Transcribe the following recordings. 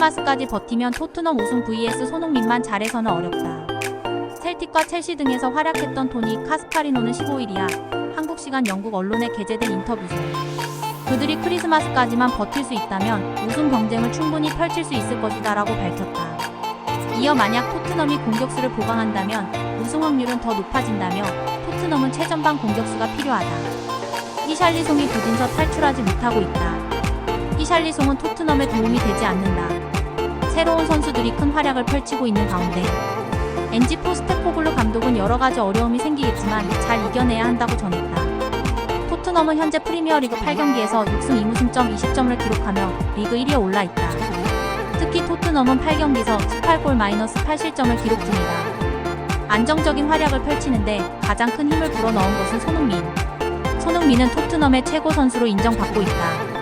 크리스마스까지 버티면 토트넘 우승 vs 손흥민만 잘해서는 어렵다. 셀틱과 첼시 등에서 활약했던 토니 카스파리노는 15일이야 한국 시간 영국 언론에 게재된 인터뷰에서 그들이 크리스마스까지만 버틸 수 있다면 우승 경쟁을 충분히 펼칠 수 있을 것이다라고 밝혔다. 이어 만약 토트넘이 공격수를 보강한다면 우승 확률은 더 높아진다며 토트넘은 최전방 공격수가 필요하다. 히샬리송이 굳은서 탈출하지 못하고 있다. 히샬리송은 토트넘에 도움이 되지 않는다. 새로운 선수들이 큰 활약을 펼치고 있는 가운데 엔지 포스테코글루 감독은 여러 가지 어려움이 생기겠지만 잘 이겨내야 한다고 전했다. 토트넘은 현재 프리미어리그 8경기에서 6승 2무승점 20점을 기록하며 리그 1위에 올라 있다. 특히 토트넘은 8경기에서 18골 마이너스 8실점을 기록 중이다. 안정적인 활약을 펼치는데 가장 큰 힘을 불어넣은 것은 손흥민. 손흥민은 토트넘의 최고 선수로 인정받고 있다.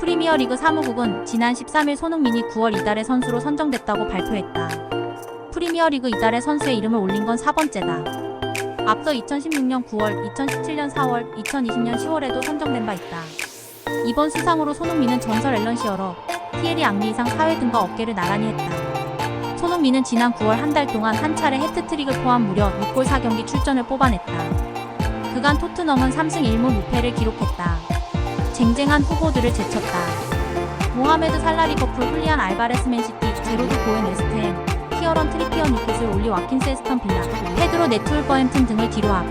프리미어 리그 사무국은 지난 13일 손흥민이 9월 이달의 선수로 선정됐다고 발표했다. 프리미어 리그 이달의 선수의 이름을 올린 건 4번째다. 앞서 2016년 9월, 2017년 4월, 2020년 10월에도 선정된 바 있다. 이번 수상으로 손흥민은 전설 앨런 시어러, 티에리 앙리 이상 사회 등과 어깨를 나란히 했다. 손흥민은 지난 9월 한 달 동안 한 차례 해트트릭을 포함 무려 6골 4경기 출전을 뽑아냈다. 그간 토트넘은 3승 1무 무패를 기록했다. 쟁쟁한 후보들을 제쳤다. 모하메드 살라 리버풀 훌리안 알바레스 맨시티 제로드 보엔 웨스트햄 키어런 트리피어 뉴캐슬 올리 와킨스 에스턴 빌라 페드로 네트울 버햄튼 등을 뒤로하고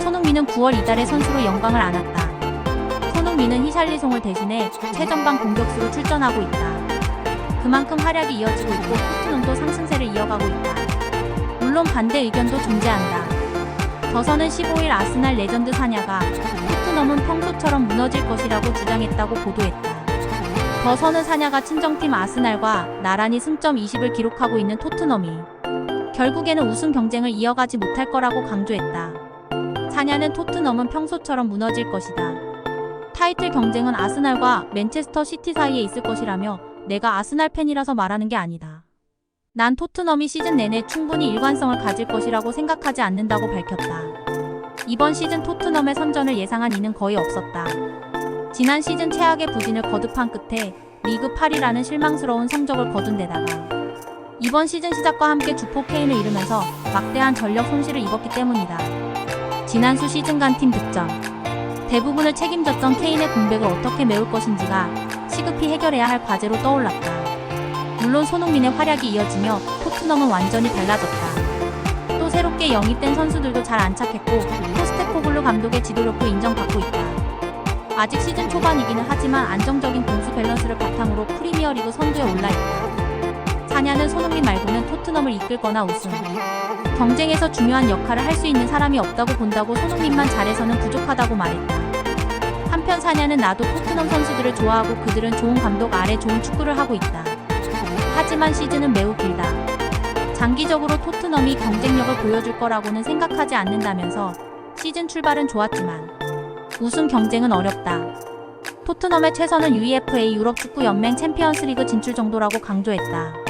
손흥민은 9월 이달에 선수로 영광을 안았다. 손흥민은 히샬리송을 대신해 최전방 공격수로 출전하고 있다. 그만큼 활약이 이어지고 있고 토트넘도 상승세를 이어가고 있다. 물론 반대 의견도 존재한다. 더서는 15일 아스날 레전드 사냐가 토트넘은 평소처럼 무너질 것이라고 주장했다고 보도했다. 더서는 사냐가 친정팀 아스날과 나란히 승점 20을 기록하고 있는 토트넘이 결국에는 우승 경쟁을 이어가지 못할 거라고 강조했다. 사냐는 토트넘은 평소처럼 무너질 것이다. 타이틀 경쟁은 아스날과 맨체스터 시티 사이에 있을 것이라며 내가 아스날 팬이라서 말하는 게 아니다. 난 토트넘이 시즌 내내 충분히 일관성을 가질 것이라고 생각하지 않는다고 밝혔다. 이번 시즌 토트넘의 선전을 예상한 이는 거의 없었다. 지난 시즌 최악의 부진을 거듭한 끝에 리그 8위라는 실망스러운 성적을 거둔 데다가 이번 시즌 시작과 함께 주포 케인을 잃으면서 막대한 전력 손실을 입었기 때문이다. 지난 수 시즌간 팀 득점 대부분을 책임졌던 케인의 공백을 어떻게 메울 것인지가 시급히 해결해야 할 과제로 떠올랐다. 물론 손흥민의 활약이 이어지며 토트넘은 완전히 달라졌다. 또 새롭게 영입된 선수들도 잘 안착했고 포스테코글루 감독의 지도력도 인정받고 있다. 아직 시즌 초반이기는 하지만 안정적인 공수 밸런스를 바탕으로 프리미어리그 선두에 올라 있다. 사냐는 손흥민 말고는 토트넘을 이끌거나 우승, 경쟁에서 중요한 역할을 할 수 있는 사람이 없다고 본다고 손흥민만 잘해서는 부족하다고 말했다. 한편 사냐는 나도 토트넘 선수들을 좋아하고 그들은 좋은 감독 아래 좋은 축구를 하고 있다. 하지만 시즌은 매우 길다. 장기적으로 토트넘이 경쟁력을 보여줄 거라고는 생각하지 않는다면서 시즌 출발은 좋았지만 우승 경쟁은 어렵다. 토트넘의 최선은 UEFA 유럽 축구 연맹 챔피언스리그 진출 정도라고 강조했다.